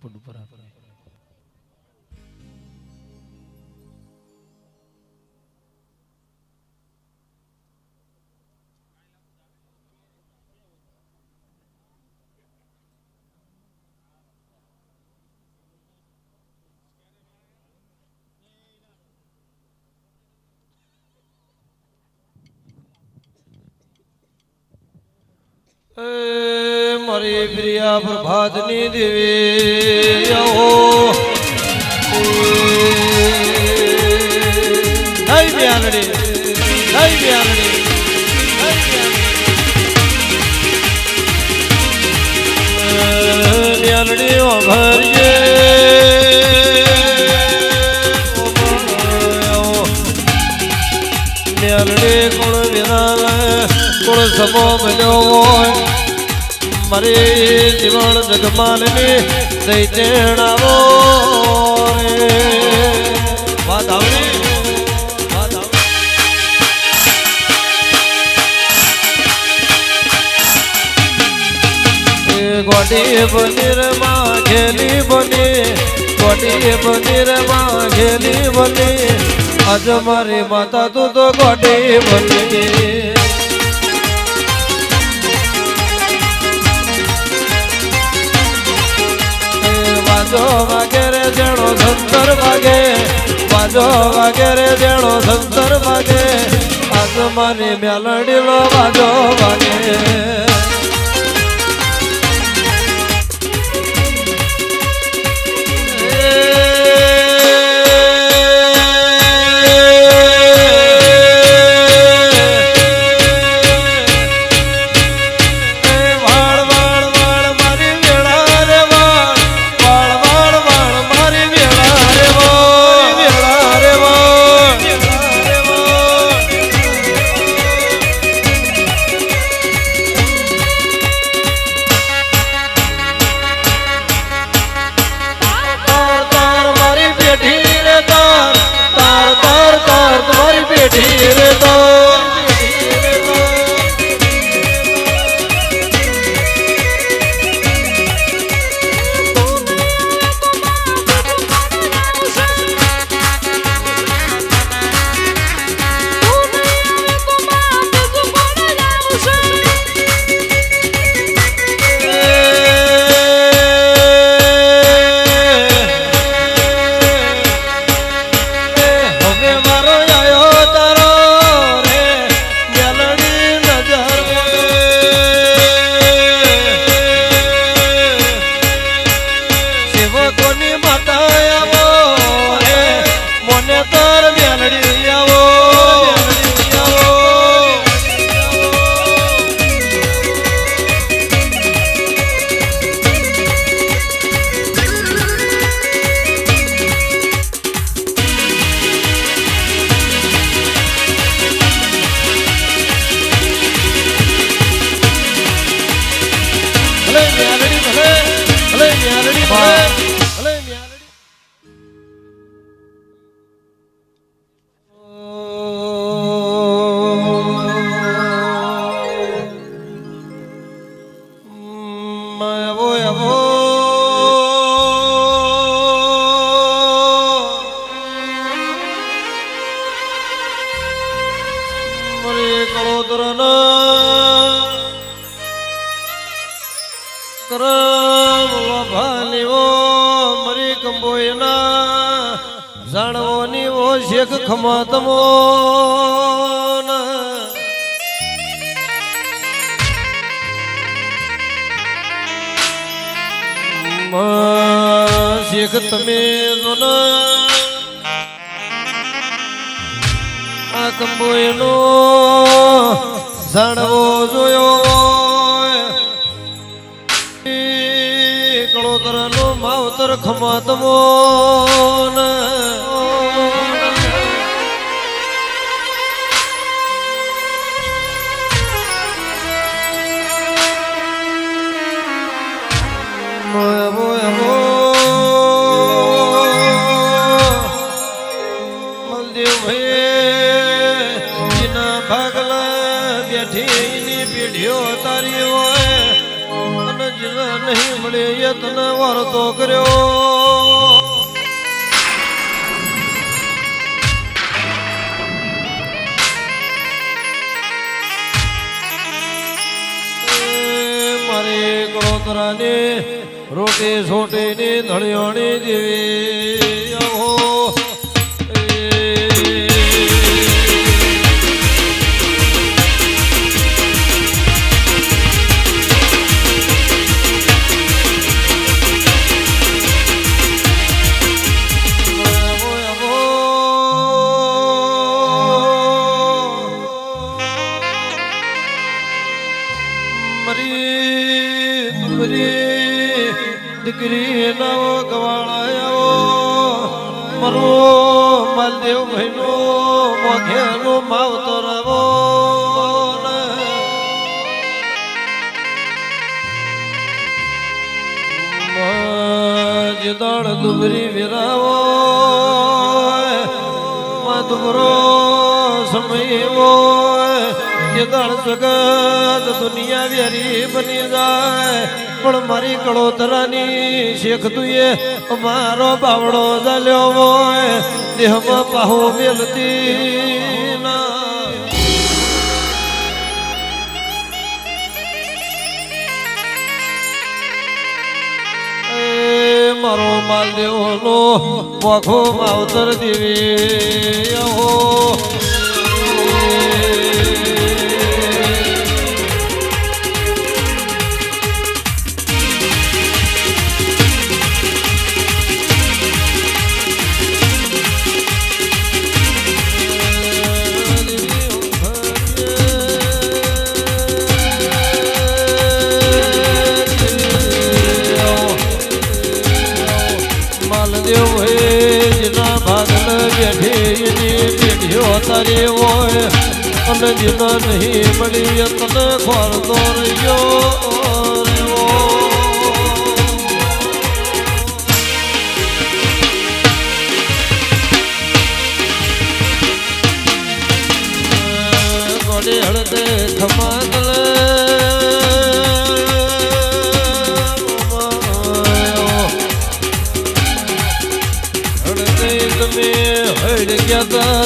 પડ ઉપર એ મારી પ્રિયા પ્રભાતની દેવી આવો જય બ્યાલડી જય બ્યાલડી ઓ કોણ વિના કોણ સમો મળ્યો મારી જીવન જગમાલની દઈ તેણાવો રે. વાત આવડી ગોડી બનીરમાં ઘેલી બની ગોડી બનીર ઘેલી બની માતા તું તો ગોડી બની વાજો વાગેરે જેણો સંતર વાગે, વાજો વાગેરે જેણો સંતર વાગે આજ મારી મેલડીનો વાજો વાગે. મેલડી ભલે શેખ ખમાતમો શેખ તમે આ આ કંબોયનો જાણવો જોયો કળોતરનો માવતર ખમાતમો મલદેવ ભાગલા બેઠી ની પીઢીઓ તારી હોય અને જીને નહીં મળે એ તને વરતો કર્યો. મારી કળોતરાની રોટી છોટીની ધળિયોની દેવી મરી મરી દીકરી નવો ગવાળાયો મરો, માલદેવ ભાઈનો મોઘેનો માવતર આવો જદાળ દુબરી વિરાવો. સમય જદાળ જગત દુનિયા વેરી બની જાય. પણ મારી કળોતરાની શેખ તુએ મારો બાવડો ચાલ્યો હોય. દેહમાં પાહો મેલતી મારો માલ દેવનો મોખો માવતર દેવી જેના નહીં મળી તને ખોરતો રહ્યો હળદે હળદે તમે હળ ગયા તા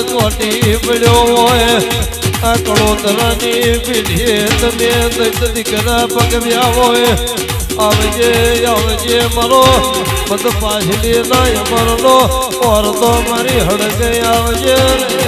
પડ્યો હોય. આ તરાની પીઢીએ તમે દૈત દીકરા પગવ્યા હોય. આવજે આવજે મારો બધ પાછલી નાય અમરનો ઓર તો મારી હડગે આવજે રે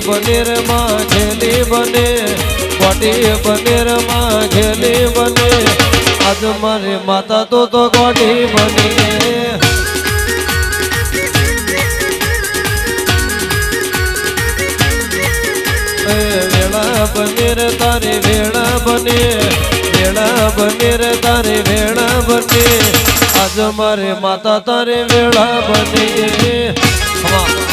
કોટી બનેરમાં ઘેલી બને કોટી બનેરમાં ઘેલી બને. આજ મારે માતા તો તો કોટી બની. વેળા બનેર તારી વેળા બને, વેળા બનેર તારી વેળા બને. આજ મારે માતા તારે વેળા બની.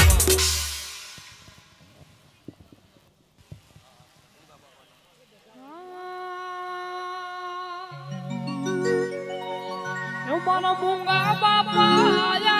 Rumana bunga bapa ya